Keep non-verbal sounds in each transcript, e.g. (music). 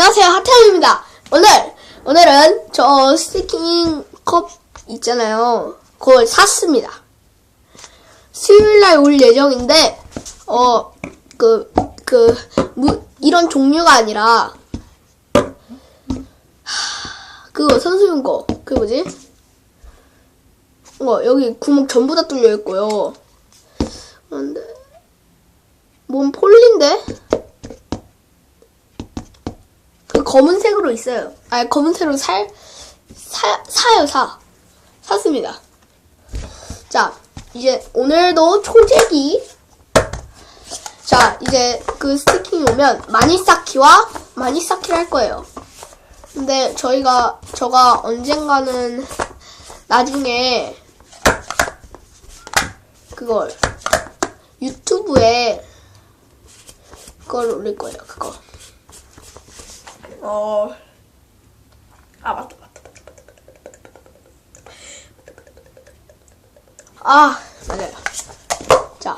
안녕하세요 하태현입니다. 오늘 오늘은 저 스티킹 컵 있잖아요. 그걸 샀습니다. 수요일날 올 예정인데 어 그 그 이런 종류가 아니라 하, 그거 선수용 거. 그 뭐지? 어 여기 구멍 전부 다 뚫려 있고요. 근데 뭔 폴리인데? 그 검은색으로 있어요. 아 검은색으로 살 사, 사요 사 샀습니다. 자 이제 오늘도 초재기 자 이제 그 스티킹이 오면 마니사키와 마니사키를 할 거예요. 근데 저희가 저가 언젠가는 나중에 그걸 유튜브에 그걸 올릴 거예요. 그거. 어. 아, 맞다, 맞다. 아, 맞아요. 자.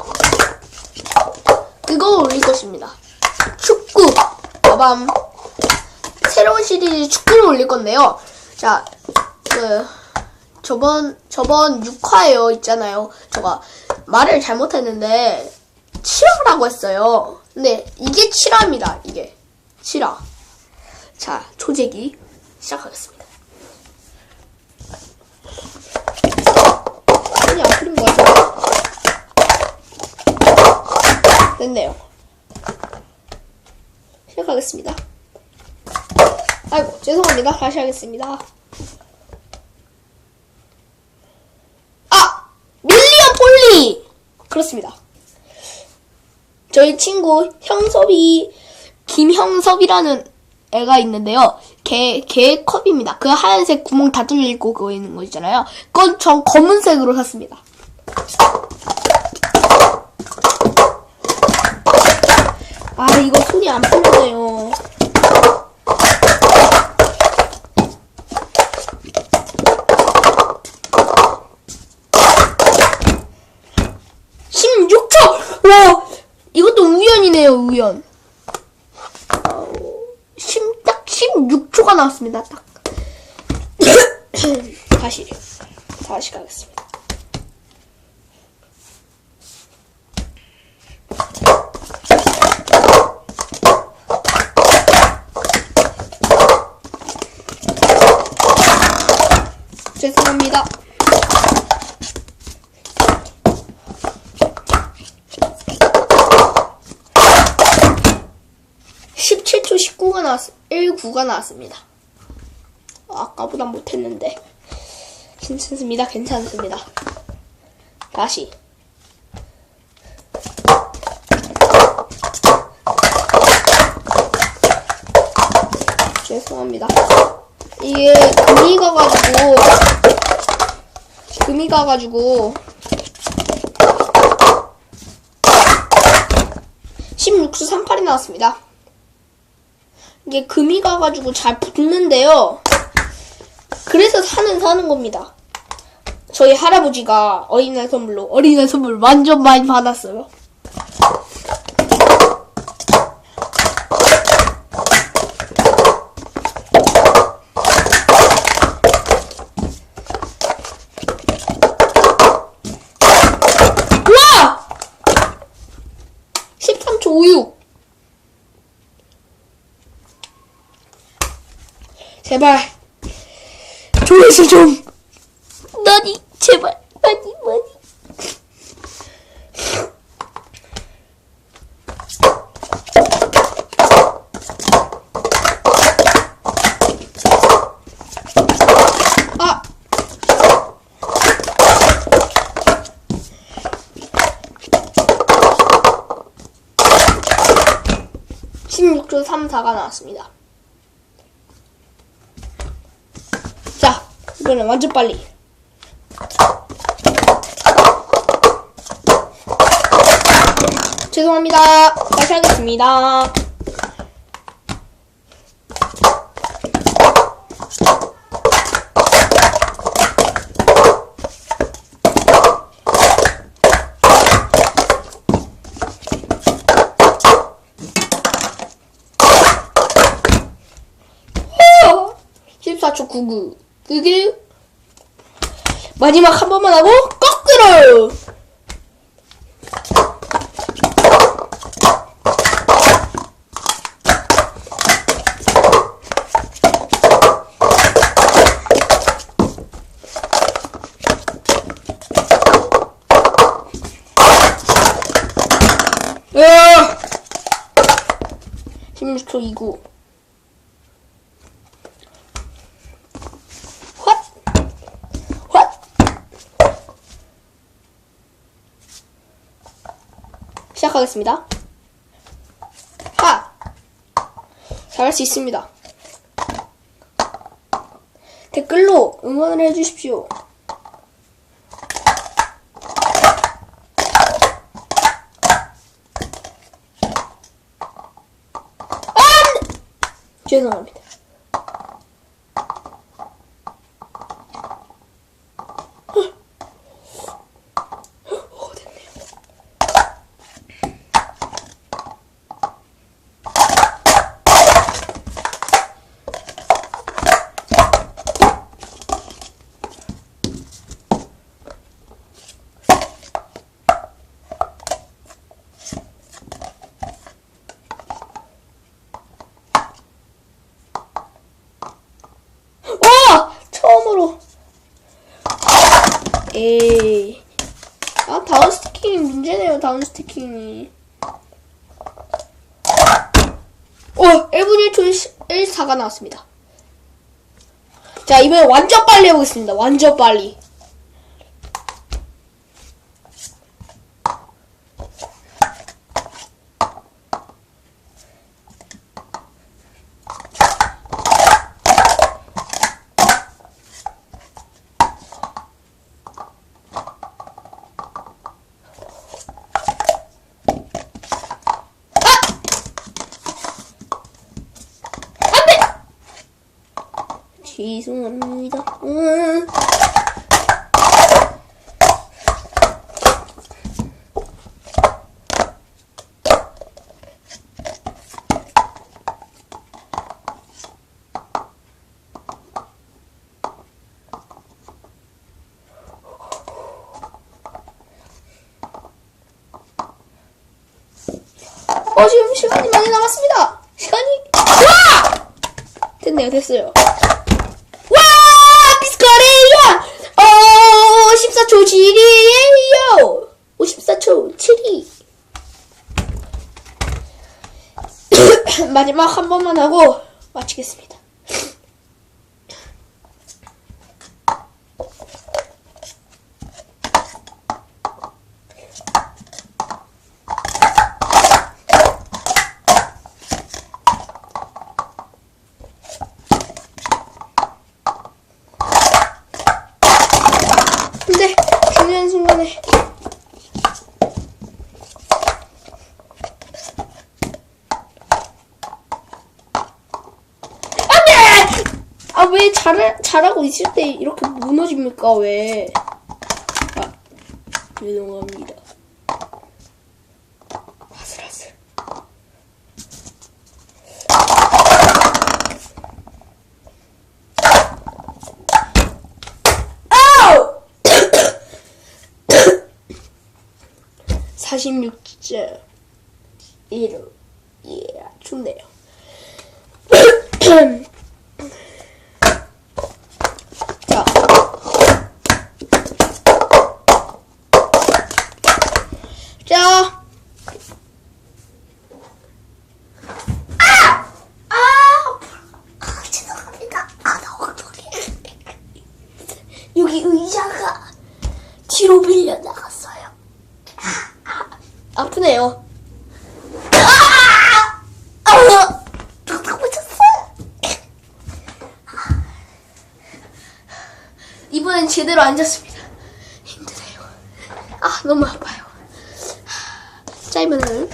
그거 올릴 것입니다. 축구. 빠밤. 새로운 시리즈 축구를 올릴 건데요. 자, 그, 저번, 저번 6화에요, 있잖아요. 제가 말을 잘못했는데, 7화라고 했어요. 근데 이게 7화입니다, 이게. 7화. 자, 초재기 시작하겠습니다. 아니, 안 그린 거야, 저거. 됐네요. 시작하겠습니다. 아이고, 죄송합니다. 다시 하겠습니다. 아! 밀리언 폴리! 그렇습니다. 저희 친구 형섭이, 김형섭이라는 애가 있는데요. 걔, 걔 컵입니다. 그 하얀색 구멍 다 뚫려 있고 그거 있는 거 있잖아요. 그건 전 검은색으로 샀습니다. 아, 이거 손이 안 풀리네요. (16초) 와 이것도 우연이네요 우연 딱 16초가 나왔습니다. 딱. (coughs) 다시. 다시 가겠습니다. 죄송합니다. 17초 19가 나왔, 19가 나왔습니다. 아까보다 못했는데. 괜찮습니다. 괜찮습니다. 다시. 죄송합니다. 이게 금이 가가지고, 금이 가가지고, 16초 38이 나왔습니다. 이게 금이 가가지고 잘 붙는데요. 그래서 사는 사는 겁니다. 저희 할아버지가 어린이날 선물로 어린이날 선물 완전 많이 받았어요. 와! 13초 56. 제발 조회수 좀. 너니 제발 많이 많이 아! 16조 3, 4가 나왔습니다. 자, 이거는 완전 빨리. 죄송합니다. 다시 하겠습니다. 14초 99. 그게 마지막 한 번만 하고 거꾸로. 으아! 16초 29. 헛! 시작하겠습니다. 하! 잘할 수 있습니다. 댓글로 응원을 해주십시오. 죄송합니다. 어, 됐네요. 와! 처음으로. 에이. 아, 다운 스티킹이 문제네요, 다운 스티킹이. 오! 1분 1초 14가 나왔습니다. 자, 이번엔 완전 빨리 해보겠습니다. 완전 빨리. 죄송합니다. 음. 어, 지금 시간이 많이 남았습니다. 시간이, 와! 됐네요, 됐어요. 54초 7이에요 54초 7이 마지막 한 번만 하고 마치겠습니다 잘 잘하고 있을 때 이렇게 무너집니까 왜? 아 죄송합니다. 아슬아슬. 아우! (coughs) 46점 1호 예 좋네요 (coughs) (coughs) 자. 아! 아! 아, 죄송합니다. 아, 너무 여기 의자가 뒤로 밀려 나갔어요. 아프네요. 아! 아! 툭툭 붙였어요. 이번엔 제대로 앉았습니다. 힘드네요. 아, 너무 아파요. 짧으면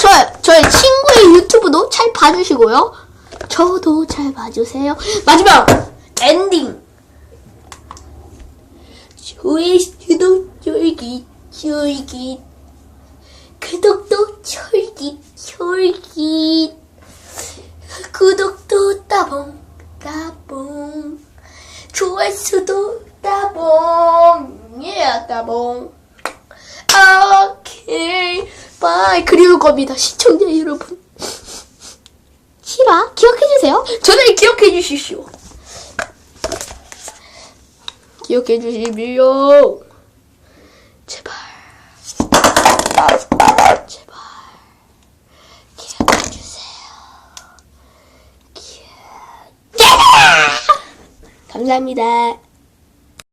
저, 저의 친구의 유튜브도 잘 봐주시고요. 저도 잘 봐주세요. 마지막 엔딩. 조회수도 쫄깃 쫄깃 구독도 쫄깃 쫄깃 구독도 따봉. 오케이, 바이. 그리울 겁니다, 시청자 여러분. 실화 기억해주세요. 저를 기억해 주십시오. 기억해 주십시오. 제발. 제발. 기억해 주세요. 기억. 감사합니다.